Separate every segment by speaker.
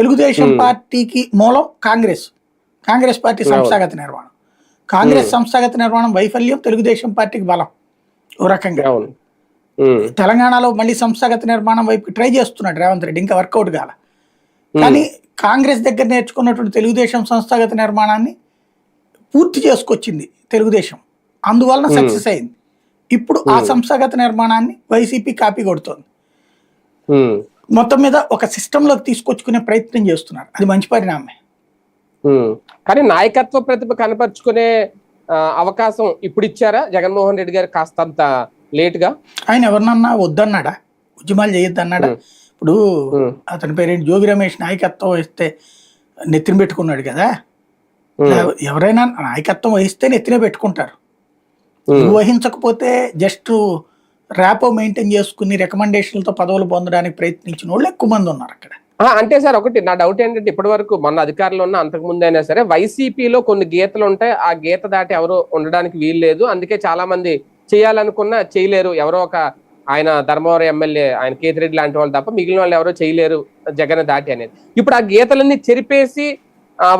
Speaker 1: తెలుగుదేశం పార్టీకి మూలం కాంగ్రెస్. కాంగ్రెస్ పార్టీ సంస్థాగత నిర్మాణం. కాంగ్రెస్ సంస్థాగత నిర్మాణం వైఫల్యం తెలుగుదేశం పార్టీకి బలం. ఓ రకంగా. తెలంగాణలో మళ్ళీ సంస్థాగత నిర్మాణం వైపు ట్రై చేస్తున్నాడు రేవంత్ రెడ్డి ఇంకా వర్కౌట్ కాల. కానీ కాంగ్రెస్ దగ్గర నేర్చుకున్నటువంటి తెలుగుదేశం సంస్థాగత నిర్మాణాన్ని పూర్తి చేసుకొచ్చింది తెలుగుదేశం. అందువలన సక్సెస్ అయింది. ఇప్పుడు ఆ సంస్థాగత నిర్మాణాన్ని వైసీపీ కాపీ కొడుతోంది. మొత్తం మీద ఒక సిస్టంలోకి తీసుకొచ్చుకునే ప్రయత్నం చేస్తున్నారు. అది మంచి పరిణామమే.
Speaker 2: ఉమ్. కానీ నాయకత్వ ప్రతిభ కనపరుచుకునే అవకాశం ఇప్పుడు ఇచ్చారా? జగన్మోహన్ రెడ్డి గారు కాస్తంత లేట్గా
Speaker 1: ఆయన ఎవరినన్నా వద్దన్నాడా? ఉద్యమాలు చేయొద్దు అన్నాడా ఇప్పుడు అతని పేరేంటి? జోగి రమేష్ నాయకత్వం వహిస్తే నెత్తిన పెట్టుకున్నాడు కదా? ఎవరైనా నాయకత్వం వహిస్తే నెత్తిన పెట్టుకుంటారు. నువ్వు వహించకపోతే జస్ట్ ర్యాపో మెయింటైన్ చేసుకుని రికమెండేషన్లతో పదవులు పొందడానికి ప్రయత్నించిన వాళ్ళు ఎక్కువ మంది ఉన్నారు అక్కడ.
Speaker 2: అంటే సార్ ఒకటి నా డౌట్ ఏంటంటే ఇప్పటి వరకు మొన్న అధికారంలో ఉన్న అంతకు ముందు అయినా సరే వైసీపీలో కొన్ని గీతలు ఉంటాయి. ఆ గీత దాటి ఎవరు ఉండడానికి వీలు లేదు. అందుకే చాలా మంది చేయాలనుకున్నా చేయలేరు. ఎవరో ఒక ఆయన ధర్మవరం ఎమ్మెల్యే ఆయన కేతిరెడ్డి లాంటి వాళ్ళు తప్ప మిగిలిన వాళ్ళు ఎవరో చేయలేరు జగన్ దాటి అనేది. ఇప్పుడు ఆ గీతలన్నీ చెరిపేసి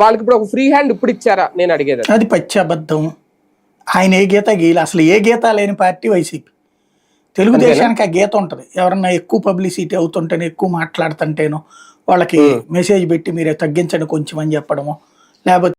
Speaker 2: వాళ్ళకి ఇప్పుడు ఒక ఫ్రీ హ్యాండ్ ఇప్పుడు ఇచ్చారా? నేను అడిగేది అది.
Speaker 1: అది పచ్చి అబద్ధం. ఆయన ఏ గీత గీల అసలు ఏ గీత లేని పార్టీ వైసీపీ. తెలుగుదేశానికి ఆ గీత ఉంటది ఎవరన్నా ఎక్కువ పబ్లిసిటీ అవుతుంటేనో ఎక్కువ మాట్లాడుతుంటేనో వాళ్ళకి మెసేజ్ పెట్టి మీరు తగ్గించండి కొంచెం అని చెప్పడము లేకపోతే